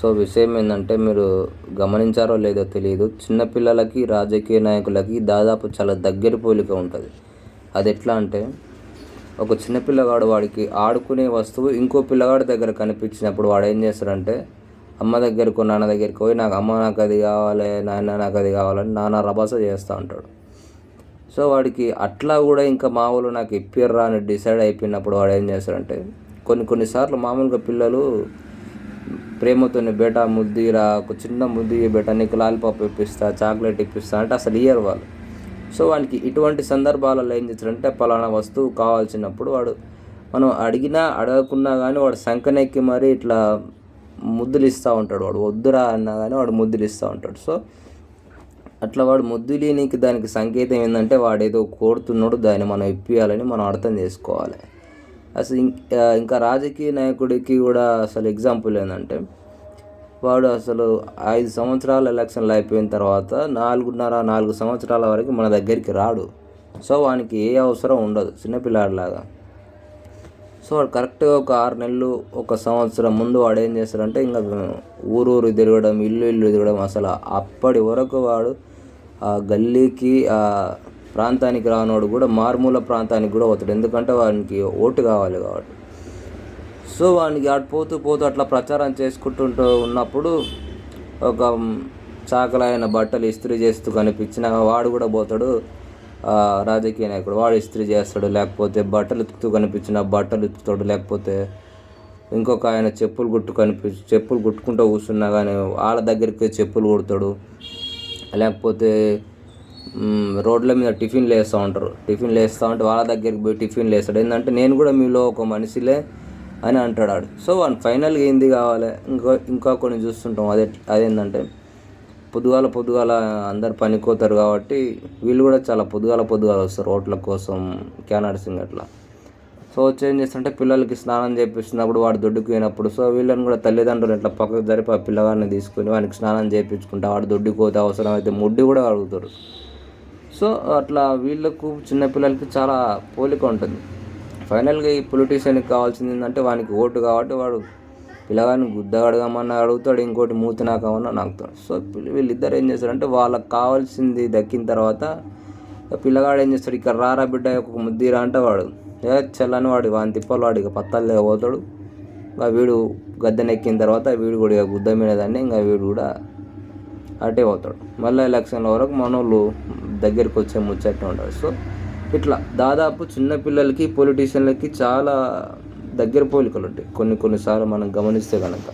So విషయం ఏంటంటే మీరు గమనించారో లేదో తెలియదు చిన్నపిల్లలకి రాజకీయ నాయకులకి దాదాపు చాలా దగ్గర పోలిక ఉంటుంది. అది ఎట్లా అంటే ఒక చిన్న పిల్లగాడు వాడికి ఆడుకునే వస్తువు ఇంకో పిల్లగాడి దగ్గర కనిపించినప్పుడు వాడు ఏం చేస్తాడంటే అమ్మ దగ్గరకు నాన్న దగ్గరికి పోయి నాకు అమ్మ నాకు అది కావాలి నాన్న నాకు అది కావాలని నాన్న రభస చేస్తూ ఉంటాడు. సో వాడికి అట్లా కూడా ఇంకా మామూలు నాకు ఇప్పిర్రా అని డిసైడ్ అయిపోయినప్పుడు వాడు ఏం చేస్తాడంటే కొన్ని కొన్నిసార్లు మామూలుగా పిల్లలు ప్రేమతోని బేటా ముద్దిరా ఒక చిన్న ముద్ది బేటా నీకు లాలిపాప్ ఇప్పిస్తా చాక్లెట్ ఇప్పిస్తా అంటే అసలు ఇయ్యరు వాళ్ళు. సో వానికి ఇటువంటి సందర్భాలలో ఏం చేస్తారంటే పలానా వస్తువు కావాల్సినప్పుడు వాడు మనం అడిగినా అడగకున్నా కానీ వాడు సంకనెక్కి మరీ ఇట్లా ముద్దులు ఇస్తూ ఉంటాడు. వాడు వద్దురా అన్నా కానీ వాడు ముద్దులు ఇస్తూ ఉంటాడు. సో అట్లా వాడు ముద్దులీనికి దానికి సంకేతం ఏంటంటే వాడు ఏదో కోరుతున్నాడు దాన్ని మనం ఇప్పియాలని మనం అర్థం చేసుకోవాలి. అసలు ఇంకా రాజకీయ నాయకుడికి కూడా అసలు ఎగ్జాంపుల్ ఏంటంటే వాడు అసలు ఐదు సంవత్సరాల ఎలక్షన్లు అయిపోయిన తర్వాత నాలుగున్నర నాలుగు సంవత్సరాల వరకు మన దగ్గరికి రాడు. సో వానికి ఏ అవసరం ఉండదు చిన్నపిల్లాడిలాగా. సో వాడు కరెక్ట్గా ఒక ఆరు నెలలు ఒక సంవత్సరం ముందు వాడు ఏం చేస్తాడంటే ఇంకా ఊరు ఊరు తిరగడం ఇల్లు ఇల్లు తిరగడం అసలు అప్పటి వరకు వాడు ఆ గల్లీకి ఆ ప్రాంతానికి రానోడు కూడా మారుమూల ప్రాంతానికి కూడా పోతాడు. ఎందుకంటే వానికి ఓటు కావాలి కాబట్టి. సో వానికి అటు పోతూ పోతూ అట్లా ప్రచారం చేసుకుంటుంటూ ఉన్నప్పుడు ఒక చాకలైన బట్టలు ఇస్త్రీ చేస్తూ కనిపించిన వాడు కూడా పోతాడు. రాజకీయ నాయకుడు. వాడు ఇస్త్రీ చేస్తాడు లేకపోతే బట్టలు ఉతుకుతూ కనిపించిన బట్టలు ఉతుకుతాడు లేకపోతే ఇంకొక ఆయన చెప్పులు గుట్టు కనిపి చెప్పులు కుట్టుకుంటూ కూర్చున్నా కానీ వాళ్ళ దగ్గరికి చెప్పులు కుడతాడు. లేకపోతే రోడ్ల మీద టిఫిన్లు వేస్తూ ఉంటారు. టిఫిన్లు వేస్తూ ఉంటే వాళ్ళ దగ్గరికి పోయి టిఫిన్లు వేస్తాడు. ఏంటంటే నేను కూడా మీలో ఒక మనిషిలే అని అంటాడు సో వన్ ఫైనల్గా ఏంది కావాలి? ఇంకో ఇంకా కొన్ని చూస్తుంటాం. అదే అదేంటంటే పొద్దుగాల పొద్దుగాల అందరు పనికోతారు కాబట్టి వీళ్ళు కూడా చాలా పొద్దుగాల పొద్దుగాల వస్తారు రోడ్ల కోసం క్యానర్సింగ్ అట్లా. సో వచ్చి ఏం చేస్తుంటే పిల్లలకి స్నానం చేపిస్తున్నప్పుడు వాడు దొడ్డుకు పోయినప్పుడు సో వీళ్ళని కూడా తల్లిదండ్రులు ఇట్లా పక్కకు జరిపి ఆ పిల్లగాడిని తీసుకుని వానికి స్నానం చేయించుకుంటా వాడు దొడ్డుకు పోతే అవసరం అయితే ముడ్డి కూడా అడుగుతారు. సో అట్లా వీళ్ళకు చిన్నపిల్లలకి చాలా పోలిక ఉంటుంది. ఫైనల్గా ఈ పొలిటీషియన్కి కావాల్సింది ఏంటంటే వానికి ఓటు కాబట్టి వాడు పిల్లగాని గుద్ద అడగమన్నా అడుగుతాడు ఇంకోటి మూతి నాకమన్నా నాకుతాడు. సో వీళ్ళిద్దరు ఏం చేస్తారంటే వాళ్ళకి కావాల్సింది దక్కిన తర్వాత పిల్లగాడు ఏం చేస్తాడు ఇక్కడ రారా బిడ్డ ఒక ముద్దిరా అంటే వాడు ఏ చల్లని వాడు వాని తిప్పలు వాడు ఇక పత్తాలు లేకపోతాడు. ఇంకా వీడు గద్దెనెక్కిన తర్వాత వీడు కూడా ఇక గుద్ద ఇంకా వీడు కూడా అటే పోతాడు. మళ్ళీ ఎలక్షన్ల వరకు మనోళ్ళు దగ్గరికి వచ్చే ముచ్చట్టు ఉంటాడు సో ఇట్లా దాదాపు చిన్నపిల్లలకి పొలిటీషియన్లకి చాలా దగ్గర పోలికలు ఉంటాయి కొన్ని కొన్నిసార్లు మనం గమనిస్తే కనుక